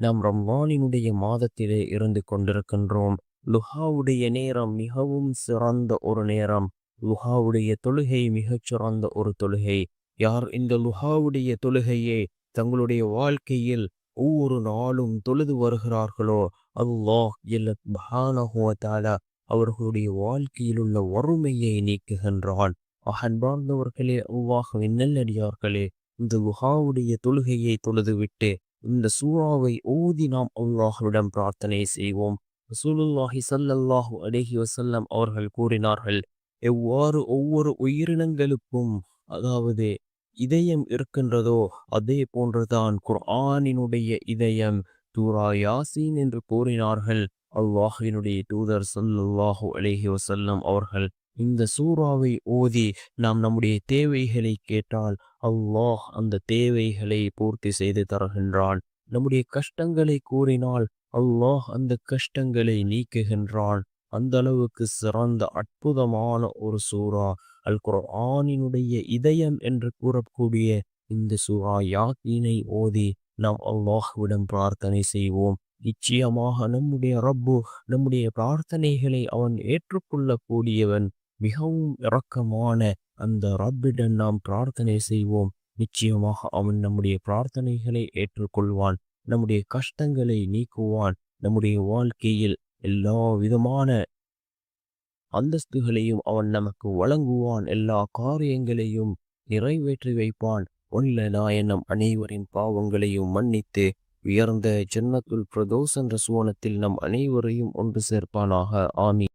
நாம் ரம்வானினுடைய மாதத்திலே இருந்து கொண்டிருக்கின்றோம். லுஹாவுடைய நேரம் மிகவும் சிறந்த ஒரு நேரம். லுஹாவுடைய தொழுகை மிகச் சிறந்த ஒரு தொழுகை. யார் இந்த லுஹாவுடைய தொழுகையை தங்களுடைய வாழ்க்கையில் ஒவ்வொரு நாளும் தொழுது வருகிறார்களோ அல்லாஹ் ஜல்ல அவர்களுடைய வாழ்க்கையில் உள்ள வறுமையை நீக்குகின்றான். அன்பார்ந்தவர்களே அல்லாஹுவின் நெல்லடியார்களே இந்த லுஹாவுடைய தொழுகையை தொழுதுவிட்டு இந்த சூறாவை ஓதி நாம் அல்லாஹுவிடம் பிரார்த்தனை செய்வோம். ரசூலுல்லாஹி சல்லல்லாஹு அலஹி வசல்லம் அவர்கள் கூறினார்கள் எவ்வாறு ஒவ்வொரு உயிரினங்களுக்கும் அதாவது இதயம் இருக்கின்றதோ அதே போன்றுதான் குர்ஆனினுடைய இதயம் தூரா யாசீன் என்று கூறினார்கள். அல்லாஹினுடைய தூதர் ஸல்லல்லாஹு அலஹி வசல்லம் அவர்கள் இந்த சூறாவை ஓதி நாம் நம்முடைய தேவைகளை கேட்டால் அல்லாஹ் அந்த தேவைகளை பூர்த்தி செய்து தருகின்றான். நம்முடைய கஷ்டங்களை கூறினால் அல்லாஹ் அந்த கஷ்டங்களை நீக்குகின்றான். அந்த அளவுக்கு சிறந்த அற்புதமான ஒரு சூறா. அல் குர்ஆனினுடைய இதயம் என்று கூறக்கூடிய இந்த சூறா யாக்கினை ஓதி நாம் அல்லாஹ்விடம் பிரார்த்தனை செய்வோம். நிச்சயமாக நம்முடைய ரப்பு நம்முடைய பிரார்த்தனைகளை அவன் ஏற்றுக்கொள்ளக்கூடியவன். மிகவும் இரக்கமான அந்த ரப்பிடம் நாம் பிரார்த்தனை செய்வோம். நிச்சயமாக அவன் நம்முடைய பிரார்த்தனைகளை ஏற்றுக்கொள்வான். நம்முடைய கஷ்டங்களை நீக்குவான். நம்முடைய வாழ்க்கையில் எல்லா விதமான அந்தஸ்துகளையும் அவன் நமக்கு வழங்குவான். எல்லா காரியங்களையும் நிறைவேற்றி வைப்பான். உள்ள நாயனம் அனைவரின் பாவங்களையும் மன்னித்து உயர்ந்த ஜன்னத்துல் பிரதோஷ் என்ற சுவனத்தில் நம் அனைவரையும் ஒன்று சேர்ப்பானாக. ஆமி